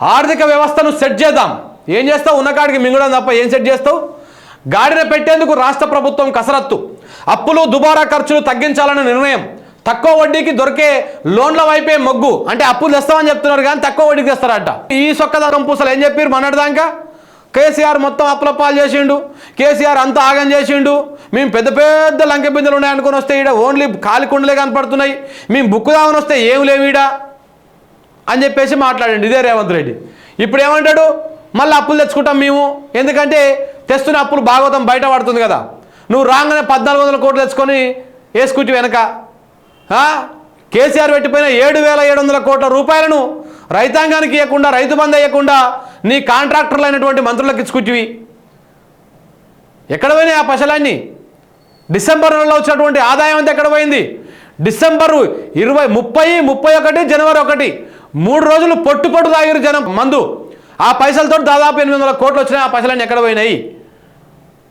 ఆర్థిక వ్యవస్థను సెట్ చేద్దాం. ఏం చేస్తావు? ఉన్నకాడికి మింగడం తప్ప ఏం సెట్ చేస్తావు? గాడిన పెట్టేందుకు రాష్ట్ర ప్రభుత్వం కసరత్తు. అప్పులు దుబారా ఖర్చులు తగ్గించాలన్న నిర్ణయం. తక్కువ వడ్డీకి దొరికే లోన్ల వైపే మొగ్గు. అంటే అప్పులు తెస్తామని చెప్తున్నారు కానీ తక్కువ వడ్డీకి తెస్తారట. ఈ సొక్కదం పూసలు ఏం చెప్పారు మొన్నటిదాకా? కేసీఆర్ మొత్తం అప్పులప్పాలు చేసిండు. కేసీఆర్ అంతా ఆగం చేసిండు. మేము పెద్ద పెద్ద లంకె బిందెలు ఉన్నాయనుకొని వస్తే ఈడ ఓన్లీ కాలి కుండలే కనపడుతున్నాయి. మేము బుక్కు దామని వస్తే ఏం లేవు ఈడ. అని చెప్పేసి మాట్లాడండి. ఇదే రేవంత్ రెడ్డి. ఇప్పుడు ఏమంటాడు? మళ్ళీ అప్పులు తెచ్చుకుంటాం మేము. ఎందుకంటే తెస్తున్న అప్పులు భాగవతం బయట పడుతుంది కదా. నువ్వు రాగానే పద్నాలుగు వందల కోట్లు తెచ్చుకొని వేసుకుంటే వెనక? కేసీఆర్ పెట్టిపోయిన ఏడు వేల ఏడు వందల కోట్ల రూపాయలను రైతాంగానికి ఇవ్వకుండా రైతు బంధు ఇవ్వకుండా నీ కాంట్రాక్టర్లు అయినటువంటి మంత్రులకు ఇచ్చుకుంటివి. ఎక్కడ పోయినాయి ఆ పశలాన్ని డిసెంబర్ నెలలో వచ్చినటువంటి ఆదాయం అంతా ఎక్కడ పోయింది? డిసెంబరు ఇరవై ముప్పై ముప్పై ఒకటి జనవరి ఒకటి. మూడు రోజులు పొట్టు పొట్టు తాగిరు జనం. మందు. ఆ పైసలతో దాదాపు ఎనిమిది వందల కోట్లు వచ్చినాయి ఆ పైసలన్నీ ఎక్కడ పోయినాయి?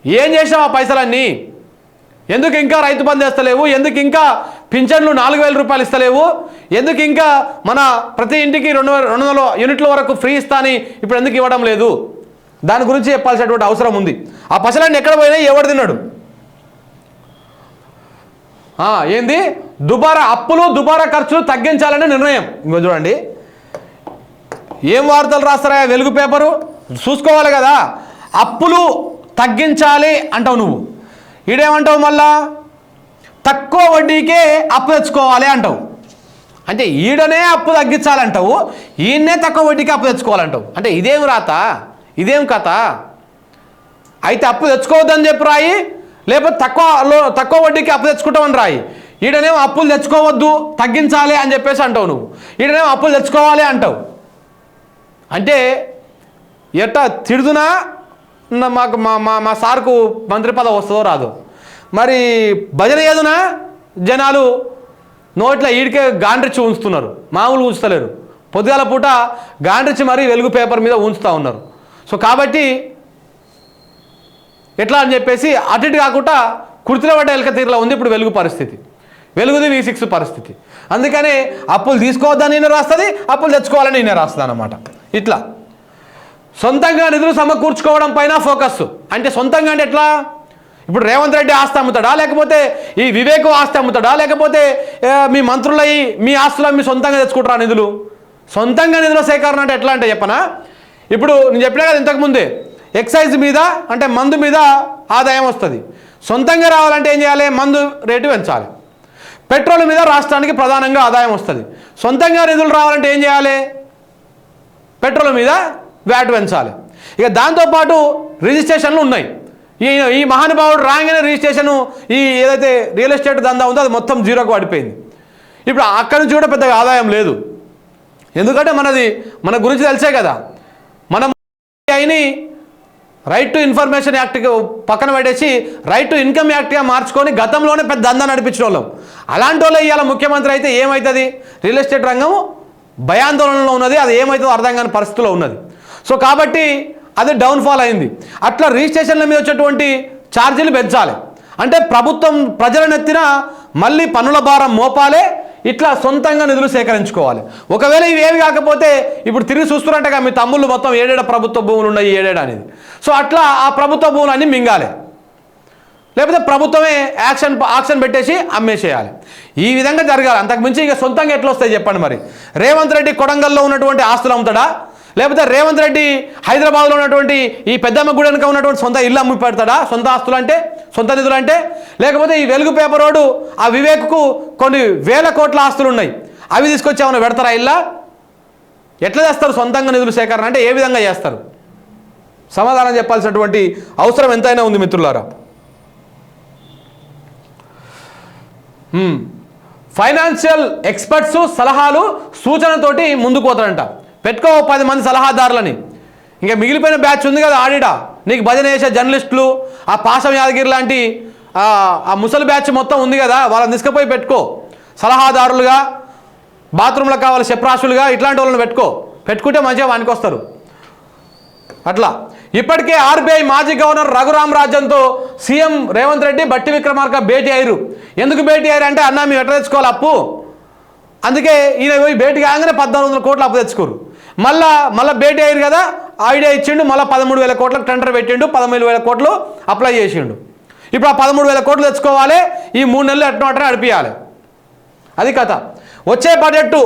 ఏం చేసావు ఆ పైసలన్నీ? ఎందుకు ఇంకా రైతు బంధు వేస్తలేవు? ఎందుకు ఇంకా పింఛన్లు నాలుగు వేల రూపాయలు ఇస్తలేవు? ఎందుకు ఇంకా మన ప్రతి ఇంటికి రెండు రెండు వందల యూనిట్ల వరకు ఫ్రీ ఇస్తా అని ఇప్పుడు ఎందుకు ఇవ్వడం లేదు? దాని గురించి చెప్పాల్సినటువంటి అవసరం ఉంది. ఆ పసలన్నీ ఎక్కడ పోయినాయి? ఎవడు తిన్నాడు? ఏంది? దుబారా అప్పులు దుబారా ఖర్చులు తగ్గించాలనే నిర్ణయం. ఇంకో చూడండి. ఏం వార్తలు రాస్తారా వెలుగు పేపరు? చూసుకోవాలి కదా. అప్పులు తగ్గించాలి అంటావు నువ్వు. ఈడేమంటావు మళ్ళా? తక్కువ వడ్డీకే అప్పు తెచ్చుకోవాలి అంటావు. అంటే ఈడనే అప్పు తగ్గించాలంటావు ఈయన్నే తక్కువ వడ్డీకి అప్పు తెచ్చుకోవాలంటావు. అంటే ఇదేం రాత? ఇదేం కథ? అయితే అప్పు తెచ్చుకోవద్దని చెప్పి రాయి లేకపోతే తక్కువ లో- తక్కువ వడ్డీకి అప్పు తెచ్చుకుంటామని రాయి. ఈడనేమో అప్పులు తెచ్చుకోవద్దు తగ్గించాలి అని చెప్పేసి అంటావు నువ్వు. ఈడనేమో అప్పులు తెచ్చుకోవాలి అంటావు. అంటే ఎట్టా తిడుదునా మాకు మా మా మా సార్కు మంత్రి పదవి వస్తుందో రాదు. మరి భజన ఏదునా జనాలు నోట్ల ఈడికే గాండ్రిచ్చి ఉంచుతున్నారు. మామూలు ఉంచుతలేరు. పొద్దుగాల పూట గాండ్రిచ్చి మరీ వెలుగు పేపర్ మీద ఉంచుతూ ఉన్నారు. సో కాబట్టి ఎట్లా అని చెప్పేసి అటు ఇటు కాకుండా కుర్తిలో పడ్డ ఎలక తీరులో ఉంది ఇప్పుడు వెలుగు పరిస్థితి. వెలుగుది వి సిక్స్ పరిస్థితి. అందుకనే అప్పులు తీసుకోవద్దని నేను రాస్తుంది అప్పులు తెచ్చుకోవాలని నేను రాస్తుంది అనమాట ఇట్లా. సొంతంగా నిధులు సమకూర్చుకోవడం పైన ఫోకస్. అంటే సొంతంగా అంటే ఎట్లా? ఇప్పుడు రేవంత్ రెడ్డి ఆస్తి అమ్ముతాడా? లేకపోతే ఈ వివేక్ ఆస్తి అమ్ముతాడా? లేకపోతే మీ మంత్రులయ్యి మీ ఆస్తులు మీ సొంతంగా తెచ్చుకుంటారా నిధులు? సొంతంగా నిధుల సేకరణ అంటే ఎట్లా అంటే చెప్పనా? ఇప్పుడు నేను చెప్పినా కదా ఇంతకుముందే ఎక్సైజ్ మీద అంటే మందు మీద ఆదాయం వస్తుంది. సొంతంగా రావాలంటే ఏం చేయాలి? మందు రేటు పెంచాలి. పెట్రోల్ మీద రాష్ట్రానికి ప్రధానంగా ఆదాయం వస్తుంది. సొంతంగా నిధులు రావాలంటే ఏం చేయాలి? పెట్రోల్ మీద వ్యాట్ పెంచాలి. ఇక దాంతోపాటు రిజిస్ట్రేషన్లు ఉన్నాయి. ఈ ఈ మహానుభావుడు రాగానే రిజిస్ట్రేషన్ ఈ ఏదైతే రియల్ ఎస్టేట్ దందా ఉందో అది మొత్తం జీరోకు పడిపోయింది ఇప్పుడు అక్కడి నుంచి కూడా పెద్దగా ఆదాయం లేదు. ఎందుకంటే మనది మన గురించి తెలిసే కదా. మనం అయిని రైట్ టు ఇన్ఫర్మేషన్ యాక్ట్ పక్కన పెట్టేసి రైట్ టు ఇన్కమ్ యాక్ట్గా మార్చుకొని గతంలోనే పెద్ద దందా నడిపించిన వాళ్ళం. అలాంటి వాళ్ళు ఇవాళ ముఖ్యమంత్రి అయితే ఏమవుతుంది రియల్ ఎస్టేట్ రంగం భయాందోళనలో ఉన్నది అది ఏమవుతుందో అర్థం కాని పరిస్థితిలో ఉన్నది. సో కాబట్టి అది డౌన్ఫాల్ అయింది. అట్లా రిజిస్ట్రేషన్ల మీద వచ్చేటువంటి ఛార్జీలు పెంచాలి. అంటే ప్రభుత్వం ప్రజలనెత్తిన మళ్ళీ పన్నుల భారం మోపాలే ఇట్లా సొంతంగా నిధులు సేకరించుకోవాలి. ఒకవేళ ఇవి ఏవి కాకపోతే ఇప్పుడు తిరిగి చూస్తున్నట్టుగా మీ తమ్ముళ్ళు మొత్తం ఏడేడ ప్రభుత్వ భూములు ఉన్నాయి ఏడేడ అనేది. సో అట్లా ఆ ప్రభుత్వ భూములు అన్నీ మింగాలి. లేకపోతే ప్రభుత్వమే యాక్షన్ ఆక్షన్ పెట్టేసి అమ్మేసేయాలి. ఈ విధంగా జరగాలి. అంతకుమించి ఇక సొంతంగా ఎట్లా వస్తాయి చెప్పండి మరి? రేవంత్ రెడ్డి కొడంగల్లో ఉన్నటువంటి ఆస్తులు అమ్ముతాడా? లేకపోతే రేవంత్ రెడ్డి హైదరాబాద్లో ఉన్నటువంటి ఈ పెద్దమ్మ గుడి వెనుక ఉన్నటువంటి సొంత ఇల్లు అమ్మి పెడతాడా? సొంత ఆస్తులు అంటే సొంత నిధులు అంటే లేకపోతే ఈ వెలుగు పేపర్ రోడ్డు ఆ వివేక్కు కొన్ని వేల కోట్ల ఆస్తులు ఉన్నాయి. అవి తీసుకొచ్చి ఏమైనా పెడతారా ఇల్లా? ఎట్లా చేస్తారు సొంతంగా నిధులు సేకరణ? అంటే ఏ విధంగా చేస్తారు? సమాధానం చెప్పాల్సినటువంటి అవసరం ఎంతైనా ఉంది మిత్రులారా. ఫైనాన్షియల్ ఎక్స్పర్ట్స్ సలహాలు సూచనతోటి ముందుకు పోతారంట. పెట్టుకో పది మంది సలహాదారులని. ఇంకా మిగిలిపోయిన బ్యాచ్ ఉంది కదా ఆడిడా? నీకు భజన చేసే జర్నలిస్టులు ఆ పాశం యాదగిరి లాంటి ఆ ఆ ముసలి బ్యాచ్ మొత్తం ఉంది కదా వాళ్ళని తీసుకుపోయి పెట్టుకో. సలహాదారులుగా బాత్రూంలో కావాలి చెప్రాసులుగా ఇట్లాంటి వాళ్ళని పెట్టుకో. పెట్టుకుంటే మంచిగా వానికి వస్తారు అట్లా. ఇప్పటికే ఆర్బీఐ మాజీ గవర్నర్ రఘురామ్ రాజన్తో సీఎం రేవంత్ రెడ్డి బట్టి విక్రమార్క భేటీ అయ్యారు. ఎందుకు భేటీ అయ్యారు అంటే అన్న మేము ఎట్లా తెచ్చుకోవాలి అప్పు? అందుకే ఈయన పోయి భేటీ కాగానే పద్నాలుగు వందల కోట్లు అప్పు తెచ్చుకోరు. మళ్ళా మళ్ళీ భేటీ అయ్యారు కదా ఐడియా ఇచ్చిండు మళ్ళీ పదమూడు వేల కోట్లకు టెండర్ పెట్టిండు పదమూడు వేల కోట్లు అప్లై చేసిండు. ఇప్పుడు ఆ పదమూడు వేల కోట్లు తెచ్చుకోవాలి ఈ మూడు నెలలు ఎట్లా అట్లా నడిపించాలి అది కథ. వచ్చే బడ్జెట్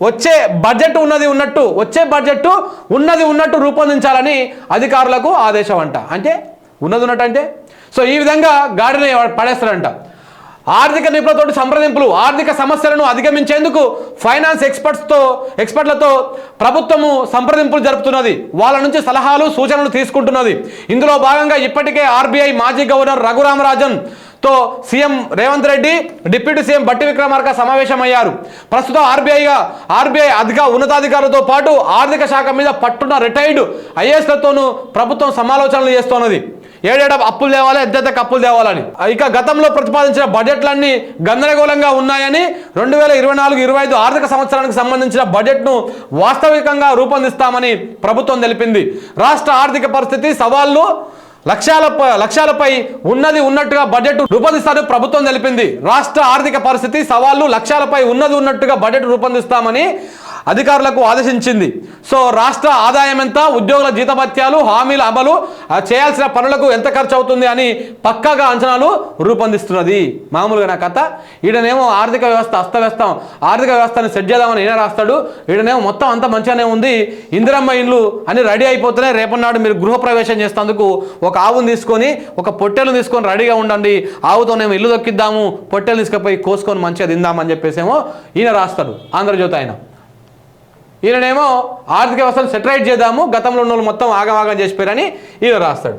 వచ్చే బడ్జెట్ ఉన్నది ఉన్నట్టు వచ్చే బడ్జెట్ ఉన్నది ఉన్నట్టు రూపొందించాలని అధికారులకు ఆదేశం అంట అంటే ఉన్నది ఉన్నట్టు అంటే? సో ఈ విధంగా గాడిని పడేస్తారంట ఆర్థిక నిపుణులతో సంప్రదింపులు ఆర్థిక సమస్యలను అధిగమించేందుకు ఫైనాన్స్ ఎక్స్పర్ట్స్తో ఎక్స్పర్ట్లతో ప్రభుత్వము సంప్రదింపులు జరుపుతున్నది. వాళ్ళ నుంచి సలహాలు సూచనలు తీసుకుంటున్నది. ఇందులో భాగంగా ఇప్పటికే ఆర్బీఐ మాజీ గవర్నర్ రఘురామరాజన్ తో CM Revanth Reddy deputy CM Bhatti Vikramarka సమావేశమయ్యారు. ప్రస్తుతం ఆర్బీఐగా ఆర్బీఐ అధిక ఉన్నతాధికారులతో పాటు ఆర్థిక శాఖ మీద పట్టున్న రిటైర్డ్ ఐఏఎస్లతోనూ ప్రభుత్వం సమాలోచనలు చేస్తున్నది ఏడేడా అప్పులు తేవాలి ఎద్దెద్దకు అప్పులు తేవాలని. ఇక గతంలో ప్రతిపాదించిన బడ్జెట్లన్నీ గందరగోళంగా ఉన్నాయని రెండు వేల ఇరవై నాలుగు ఇరవై ఐదు ఆర్థిక సంవత్సరానికి సంబంధించిన బడ్జెట్ను వాస్తవికంగా రూపొందిస్తామని ప్రభుత్వం తెలిపింది. రాష్ట్ర ఆర్థిక పరిస్థితి సవాళ్ళు లక్ష్యాల లక్ష్యాలపై ఉన్నది ఉన్నట్టుగా బడ్జెట్ రూపొందిస్తారని ప్రభుత్వం తెలిపింది. రాష్ట్ర ఆర్థిక పరిస్థితి సవాళ్ళు లక్ష్యాలపై ఉన్నది ఉన్నట్టుగా బడ్జెట్ రూపొందిస్తామని అధికారులకు ఆదేశించింది. సో రాష్ట్ర ఆదాయం ఎంత ఉద్యోగుల జీతభత్యాలు హామీల అమలు చేయాల్సిన పనులకు ఎంత ఖర్చు అవుతుంది అని పక్కాగా అంచనాలు రూపొందిస్తున్నది. మామూలుగా నా కథ. ఈడనేమో ఆర్థిక వ్యవస్థ అస్తవ్యస్తం. ఆర్థిక వ్యవస్థను సెట్ చేద్దామని ఈయన రాస్తాడు. ఈడనేమో మొత్తం అంతా మంచిగానే ఉంది. ఇందిరమ్మ ఇల్లు అని రెడీ అయిపోతేనే రేపన్నాడు మీరు గృహప్రవేశం చేసేందుకు ఒక ఆవును తీసుకొని ఒక పొట్టెలు తీసుకొని రెడీగా ఉండండి. ఆవుతోనేమో ఇల్లు దొక్కిద్దాము. పొట్టెలు తీసుకుపోయి కోసుకొని మంచిగా తిందామని చెప్పేసేమో ఈయన రాస్తాడు. ఆంధ్రజ్యోతి ఆయన. ఈయననేమో ఆర్థిక వ్యవస్థను సెటరైట్ చేద్దాము గతంలో ఉన్న వాళ్ళు మొత్తం ఆగమాగం చేసిపోయారని ఈయన రాస్తాడు.